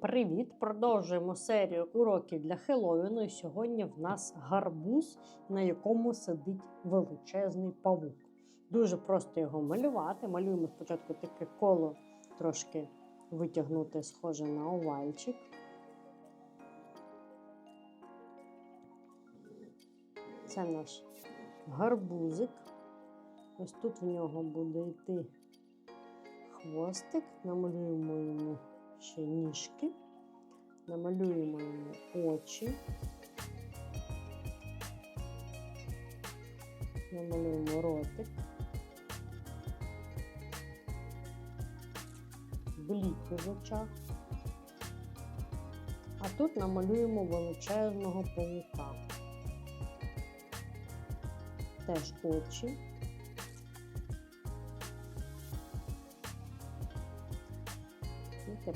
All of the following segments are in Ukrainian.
привіт! Продовжуємо серію уроків для Хеллоуіну. І сьогодні в нас гарбуз, на якому сидить величезний павук. Дуже просто його малювати. Малюємо спочатку таке коло, трошки витягнути, схоже на овальчик. Це наш гарбузик. Ось тут в нього буде йти хвостик, намалюємо йому ще ніжки, намалюємо йому очі, намалюємо ротик, бліки в очах. А тут намалюємо величезного павука. Теж очі.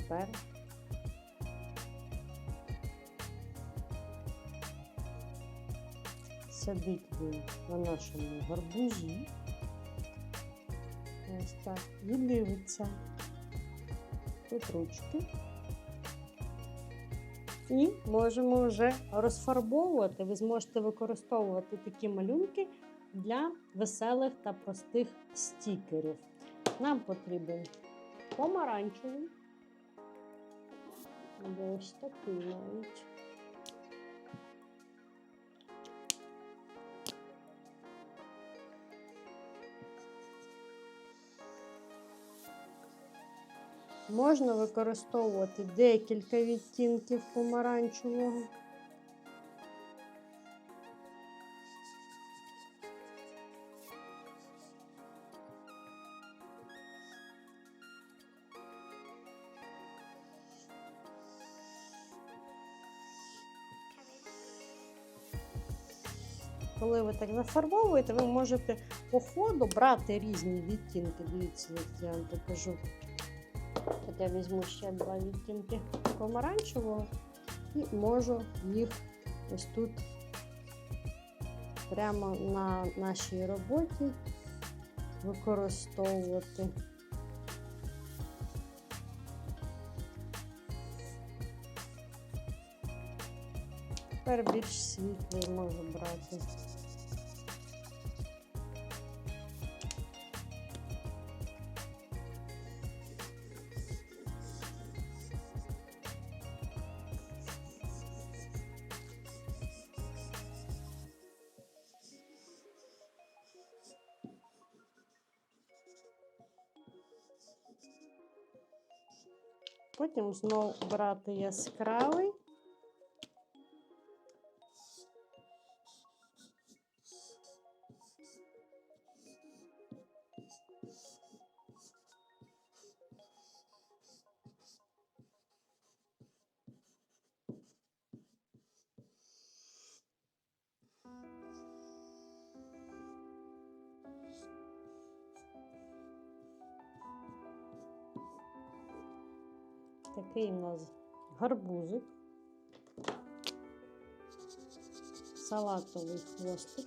І тепер сидить він на нашому гарбузі. Ось так. І дивиться. Тут ручки. І можемо вже розфарбовувати. Ви зможете використовувати такі малюнки для веселих та простих стікерів. Нам потрібен помаранчевий. Або ось такий навіть. Можна використовувати декілька відтінків помаранчевого. Коли ви так зафарбовуєте, ви можете по ходу брати різні відтінки. Дивіться, як я вам покажу. От я візьму ще два відтінки помаранчевого і можу їх ось тут прямо на нашій роботі використовувати. Тепер більш світлий можу брати. Потім знову брати яскравий. Такий у нас гарбузик, салатовий хвостик.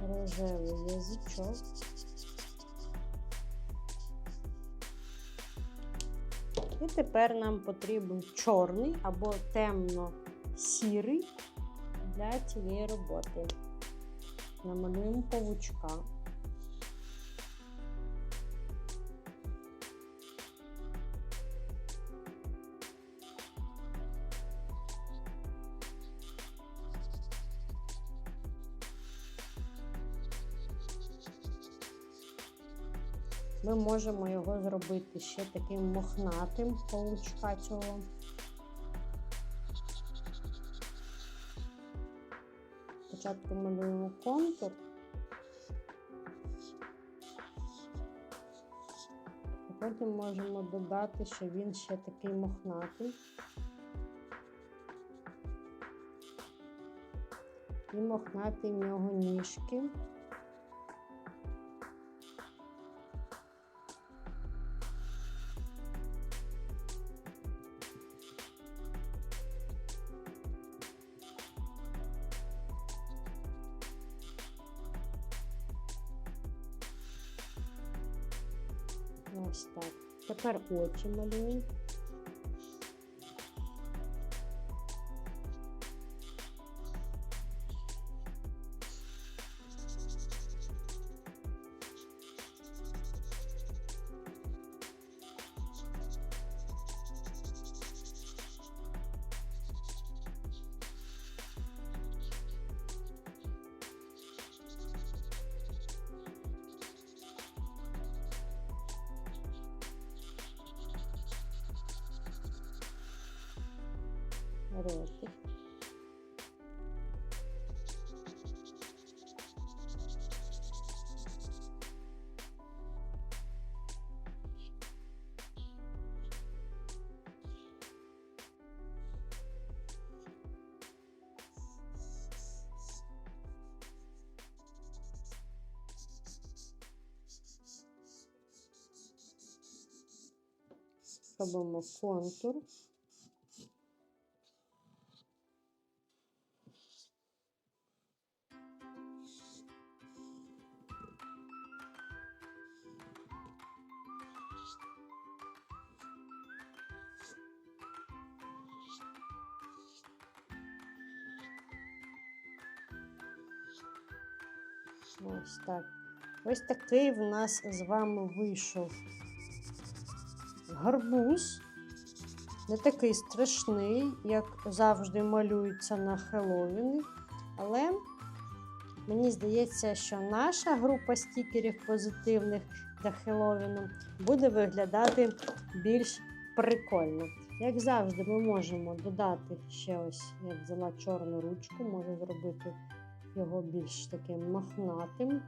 Рожевий язичок. І тепер нам потрібен чорний або темно-сірий для цієї роботи. Намалюємо павучка. Ми можемо його зробити ще таким мохнатим паучка цього. Спочатку малюємо контур. Потім можемо додати, що він ще такий мохнатий. І мохнатий в нього ніжки. Ось так. Тепер очі малюємо. Ротик. Робимо контур. Ось так. Ось такий в нас з вами вийшов гарбуз. Не такий страшний, як завжди малюється на Хеллоуіни. Але мені здається, що наша група стікерів позитивних для Хеллоуіну буде виглядати більш прикольно. Як завжди, ми можемо додати ще ось, я взяла чорну ручку, можу зробити його більш таким мохнатим.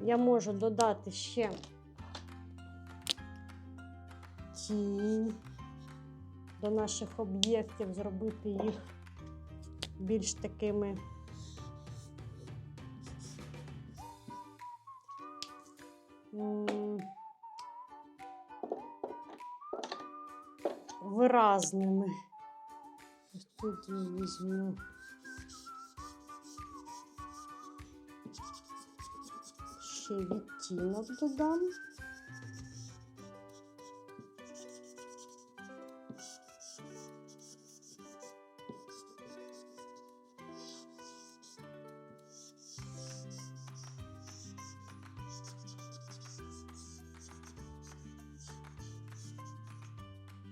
Я можу додати ще тінь до наших об'єктів, зробити їх більш такими виразними. Ось тут візьму. Ще відтінок додам.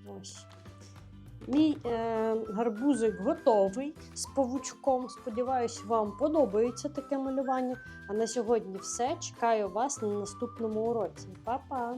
Ось. Мій е, гарбузик готовий з павучком. Сподіваюсь, вам подобається таке малювання. А на сьогодні все. Чекаю вас на наступному уроці. Па-па!